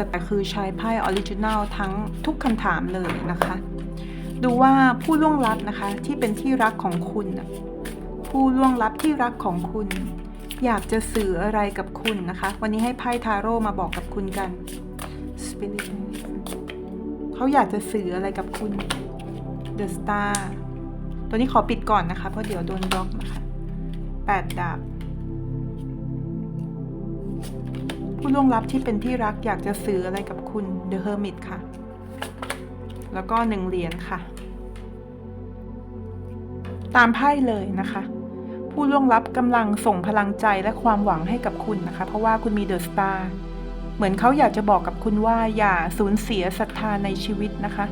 สแต็กคือใช้ไพ่ออริจินัลทั้งทุกคำถามเลยนะคะ ดูว่าผู้ล่วงลับนะคะที่เป็นที่รักของคุณ ผู้ล่วงลับที่รักของคุณ อยากจะสื่ออะไรกับคุณนะคะ วันนี้ให้ไพ่ทาโร่มาบอกกับคุณกัน Spirit เขาอยากจะสื่ออะไรกับคุณ The Star ตัวนี้ขอปิดก่อนนะคะ เพราะเดี๋ยวโดนบล็อกนะคะแปดดาบ ผู้ล่วงลับที่เป็นที่รักอยากจะสื่ออะไรกับคุณ The Hermit ค่ะ แล้วก็หนึ่งเหรียญค่ะ ตามไพ่เลยนะคะ ผู้ล่วงลับกำลังส่งพลังใจและความหวังให้กับคุณนะคะ เพราะว่าคุณมีเดอะสตาร์เหมือนเขาอยากจะบอกกับคุณว่าอย่าสูญเสียศรัทธาในชีวิตนะคะ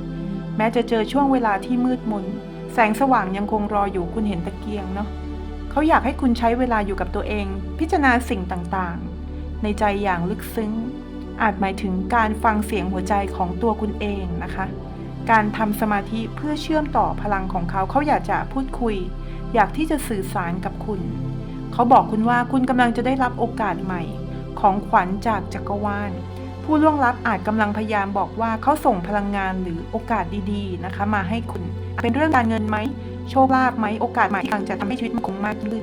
แม้จะเจอช่วงเวลาที่มืดมน แสงสว่างยังคงรออยู่คุณเห็นตะเกียงเนาะเขาอยากให้คุณใช้เวลาอยู่กับตัวเอง พิจารณาสิ่งต่างๆ ในใจอย่างลึกซึ้ง อาจหมายถึงการฟังเสียงหัวใจของตัวคุณเองนะคะ การทำสมาธิเพื่อเชื่อมต่อพลังของเขา เขาอยากจะพูดคุย อยากที่จะสื่อสารกับคุณ เขาบอกคุณว่าคุณกำลังจะได้รับโอกาสใหม่ ของขวัญจากจักรวาล ผู้ล่วงลับอาจกำลังพยายามบอกว่าเขาส่งพลังงานหรือโอกาสดีๆนะคะ มาให้คุณ เป็นเรื่องการเงินไหม โชคลาภไหม โอกาสใหม่ที่กำลังจะทำให้ชีวิตมันคงมากขึ้น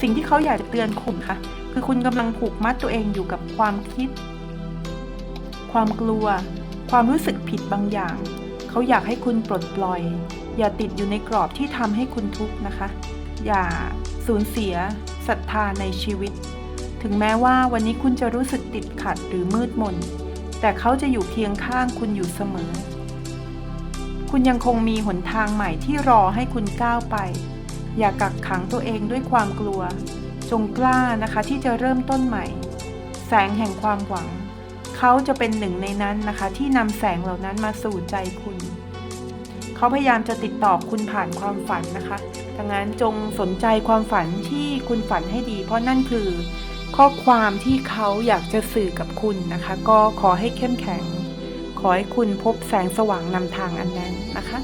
สิ่งที่เขาอยากจะเตือนคุณค่ะ คือคุณกำลังผูกมัดตัวเองอยู่กับความคิด ความกลัว ความรู้สึกผิดบางอย่าง เขาอยากให้คุณปลดปล่อย อย่าติดอยู่ในกรอบที่ทำให้คุณทุกข์นะคะ อย่าสูญเสียศรัทธาในชีวิต ถึงแม้ว่าวันนี้คุณจะรู้สึกติดขัดหรือมืดมน แต่เขาจะอยู่เคียงข้างคุณอยู่เสมอ คุณยังคงมีหนทางใหม่ที่รอให้คุณก้าวไป อย่ากักขังตัวเองด้วยความกลัว จงกล้านะคะที่จะเริ่มต้นใหม่ แสงแห่งความหวัง เขาจะเป็นหนึ่งในนั้นนะคะ ที่นำแสงเหล่านั้นมาสู่ใจคุณ เขาพยายามจะติดต่อคุณผ่านความฝันนะคะดังนั้นจงสนใจความฝันที่คุณฝันให้ดี เพราะนั่นคือ ข้อความที่เขาอยากจะสื่อกับคุณนะคะ ก็ขอให้เข้มแข็ง ขอให้คุณพบแสงสว่างนำทางอันนั้นนะคะ